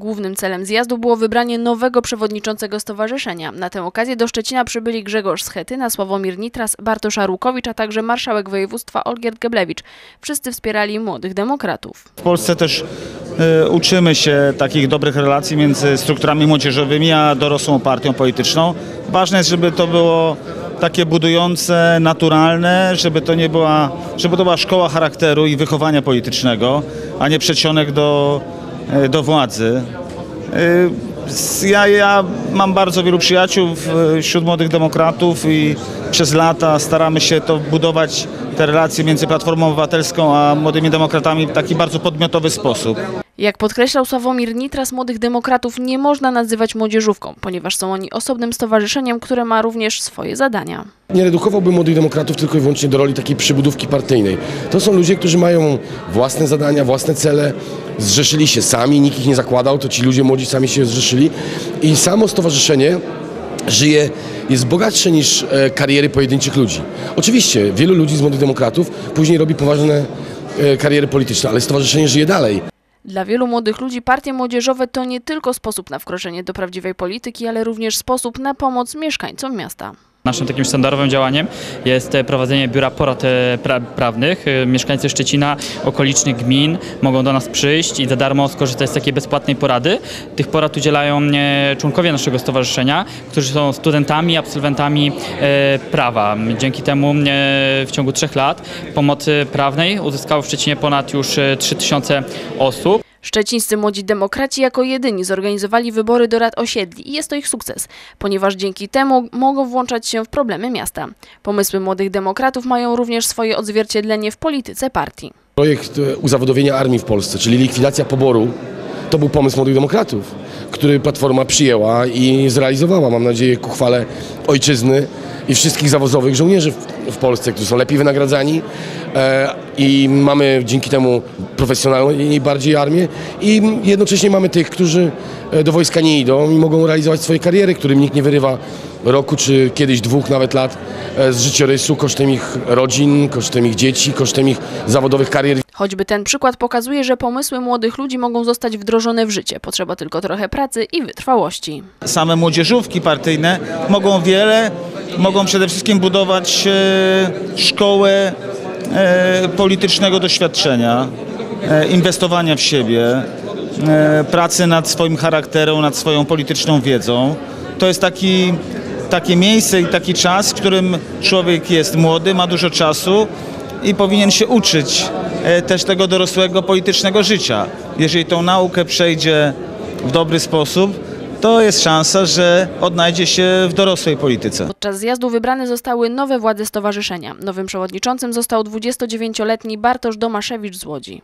Głównym celem zjazdu było wybranie nowego przewodniczącego stowarzyszenia. Na tę okazję do Szczecina przybyli Grzegorz Schetyna, Sławomir Nitras, Bartosz Arłukowicz, a także marszałek województwa Olgierd Geblewicz. Wszyscy wspierali młodych demokratów. W Polsce też e, uczymy się takich dobrych relacji między strukturami młodzieżowymi a dorosłą partią polityczną. Ważne jest, żeby to było takie budujące, naturalne, żeby to nie była, żeby to była szkoła charakteru i wychowania politycznego, a nie przedsionek do, do władzy. E, Ja, ja mam bardzo wielu przyjaciół wśród młodych demokratów i przez lata staramy się to budować, te relacje między Platformą Obywatelską a młodymi demokratami w taki bardzo podmiotowy sposób. Jak podkreślał Sławomir Nitras, młodych demokratów nie można nazywać młodzieżówką, ponieważ są oni osobnym stowarzyszeniem, które ma również swoje zadania. Nie redukowałbym młodych demokratów tylko i wyłącznie do roli takiej przybudówki partyjnej. To są ludzie, którzy mają własne zadania, własne cele, zrzeszyli się sami, nikt ich nie zakładał, to ci ludzie młodzi sami się zrzeszyli i samo stowarzyszenie żyje, jest bogatsze niż e, kariery pojedynczych ludzi. Oczywiście wielu ludzi z młodych demokratów później robi poważne e, kariery polityczne, ale stowarzyszenie żyje dalej. Dla wielu młodych ludzi partie młodzieżowe to nie tylko sposób na wkroczenie do prawdziwej polityki, ale również sposób na pomoc mieszkańcom miasta. Naszym takim sztandarowym działaniem jest e, prowadzenie biura porad e, pra prawnych. E, Mieszkańcy Szczecina, okolicznych gmin mogą do nas przyjść i za darmo skorzystać z takiej bezpłatnej porady. Tych porad udzielają członkowie naszego stowarzyszenia, którzy są studentami, absolwentami prawa. Dzięki temu w ciągu trzech lat pomocy prawnej uzyskało w Szczecinie ponad już e, 3000 osób. Szczecińscy młodzi demokraci jako jedyni zorganizowali wybory do rad osiedli i jest to ich sukces, ponieważ dzięki temu mogą włączać się w problemy miasta. Pomysły młodych demokratów mają również swoje odzwierciedlenie w polityce partii. Projekt e, uzawodowienia armii w Polsce, czyli likwidacja poboru, to był pomysł młodych demokratów, który Platforma przyjęła i zrealizowała, mam nadzieję, ku chwale ojczyzny i wszystkich zawodowych żołnierzy w, Polsce, którzy są lepiej wynagradzani e, i mamy dzięki temu profesjonalną i bardziej armię i jednocześnie mamy tych, którzy e, do wojska nie idą i mogą realizować swoje kariery, którym nikt nie wyrywa roku czy kiedyś dwóch nawet lat e, z życiorysu kosztem ich rodzin, kosztem ich dzieci, kosztem ich zawodowych karier. Choćby ten przykład pokazuje, że pomysły młodych ludzi mogą zostać wdrożone w życie. Potrzeba tylko trochę pracy i wytrwałości. Same młodzieżówki partyjne mogą wiele, mogą przede wszystkim budować e, szkołę e, politycznego doświadczenia, e, inwestowania w siebie, pracy nad swoim charakterem, nad swoją polityczną wiedzą. To jest taki, takie miejsce i taki czas, w którym człowiek jest młody, ma dużo czasu i powinien się uczyć też tego dorosłego politycznego życia. Jeżeli tą naukę przejdzie w dobry sposób, to jest szansa, że odnajdzie się w dorosłej polityce. Podczas zjazdu wybrane zostały nowe władze stowarzyszenia. Nowym przewodniczącym został 29-letni Bartosz Domaszewicz z Łodzi.